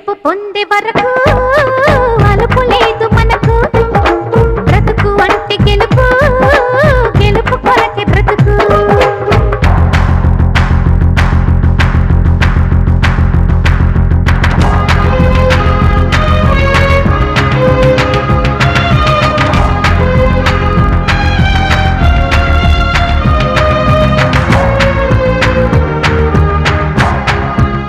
గెలుపు పొందే వరకు